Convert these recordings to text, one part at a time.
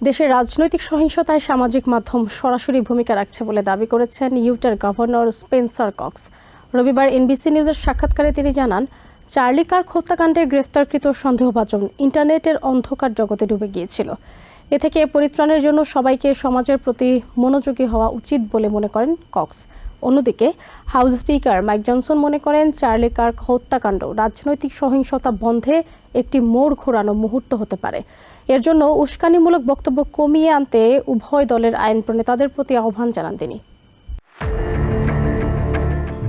দেশের রাজনৈতিক সহিংসতায় সামাজিক মাধ্যম সরাসরি ভূমিকা রাখছে বলে দাবি করেছেন ইউটার গভর্নর স্পেন্সার কক্স। রবিবার এনবিসি নিউজের সাক্ষাৎকারে তিনি জানান, চার্লি কার্ক হত্যাকাণ্ডে গ্রেফতারকৃত সন্দেহভাজন ইন্টারনেটের অন্ধকার জগতে ডুবে গিয়েছিল। এ থেকে পরিত্রাণের জন্য সবাইকে সমাজের প্রতি মনোযোগী হওয়া উচিত বলে মনে করেন কক্স। অন্যদিকে হাউস স্পিকার মাইক জনসন মনে করেন চার্লি কার্ক হত্যাকাণ্ড, রাজনৈতিক সহিংসতা বন্ধে একটি মোড় ঘোরানো মুহূর্ত হতে পারে। এর জন্য উস্কানিমূলক বক্তব্য কমিয়ে আনতে উভয় দলের আইন প্রণেতাদের প্রতি আহ্বান জানান তিনি।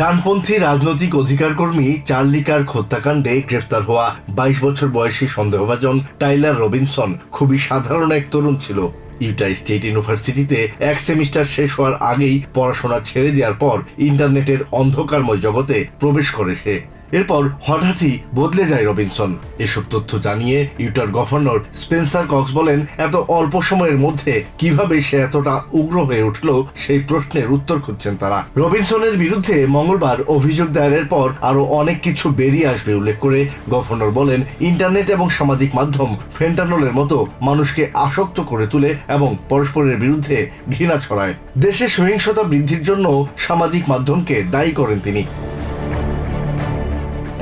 ডানপন্থী রাজনৈতিক অধিকার কর্মী চার্লি কার্ক হত্যাকাণ্ডে গ্রেফতার হওয়া বাইশ বছর বয়সী সন্দেহভাজন টাইলার রবিনসন খুবই সাধারণ এক তরুণ ছিল। ইউটা স্টেট ইউনিভার্সিটিতে এক সেমিস্টার শেষ হওয়ার আগেই পড়াশোনা ছেড়ে দেওয়ার পর ইন্টারনেটের অন্ধকারময় জগতে প্রবেশ করে সে। এরপর হঠাৎই বদলে যায় রবিনসন। এসব তথ্য জানিয়ে ইউটার গভর্নর স্পেন্সার কক্স বলেন, এত অল্প সময়ের মধ্যে কীভাবে সে এতটা উগ্র হয়ে উঠল সেই প্রশ্নের উত্তর খুঁজছেন তারা। রবিনসনের বিরুদ্ধে মঙ্গলবার অভিযোগ দায়েরের পর আরও অনেক কিছু বেরিয়ে আসবে উল্লেখ করে গভর্নর বলেন, ইন্টারনেট এবং সামাজিক মাধ্যম ফেন্টানলের মতো মানুষকে আসক্ত করে তুলে এবং পরস্পরের বিরুদ্ধে ঘৃণা ছড়ায়। দেশে সহিংসতা বৃদ্ধির জন্য সামাজিক মাধ্যমকে দায়ী করেন তিনি।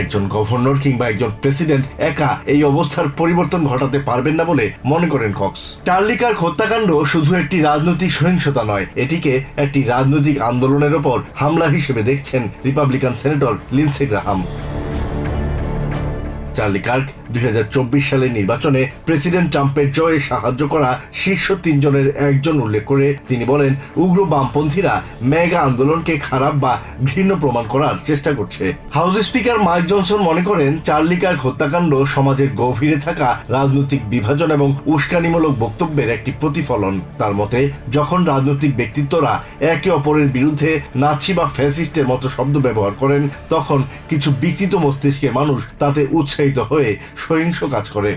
একজন গভর্নর কিংবা একজন প্রেসিডেন্ট একা এই অবস্থার পরিবর্তন ঘটাতে পারবেন না বলে মনে করেন কক্স। চার্লিকার হত্যাকাণ্ড শুধু একটি রাজনৈতিক সহিংসতা নয়, এটিকে একটি রাজনৈতিক আন্দোলনের ওপর হামলা হিসেবে দেখছেন Republican senator Lindsey Graham. Charlie Kirk দুই সালের নির্বাচনে প্রেসিডেন্ট ট্রাম্পের জয়ে সাহায্য করা শীর্ষ তিনজনের একজন উল্লেখ করে তিনি বলেন, উগ্র বামপন্থীরা মেগা আন্দোলনকে খারাপ বা ঘৃণ্য প্রমাণ করার চেষ্টা করছে। হাউস স্পিকার মাইক জনসন মনে করেন চার্লি কার্ক হত্যাকাণ্ড সমাজের গভীরে থাকা রাজনৈতিক বিভাজন এবং উস্কানিমূলক বক্তব্যের একটি প্রতিফলন। তার মতে, যখন রাজনৈতিক ব্যক্তিত্বরা একে অপরের বিরুদ্ধে নাচি বা ফ্যাসিস্টের মতো শব্দ ব্যবহার করেন, তখন কিছু বিকৃত মস্তিষ্কের মানুষ তাতে উৎসাহিত হয়ে সহিংস কাজ করে।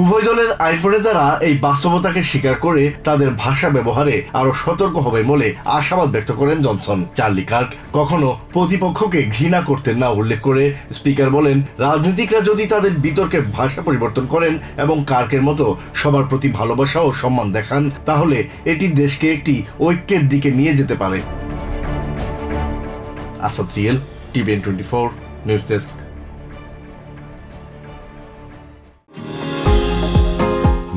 উভয় দলের আইন প্রণেতারা এই বাস্তবতাকে স্বীকার করে তাদের ভাষা ব্যবহারে আরও সতর্ক হবে বলে আশাবাদ ব্যক্ত করেন জনসন। চার্লি কার্ক কখনো প্রতিপক্ষকে ঘৃণা করতেন না উল্লেখ করে স্পিকার বলেন, রাজনীতিকরা যদি তাদের বিতর্কের ভাষা পরিবর্তন করেন এবং কার্কের মতো সবার প্রতি ভালোবাসা ও সম্মান দেখান, তাহলে এটি দেশকে একটি ঐক্যের দিকে নিয়ে যেতে পারে। Asad real, TVN twenty four, news desk.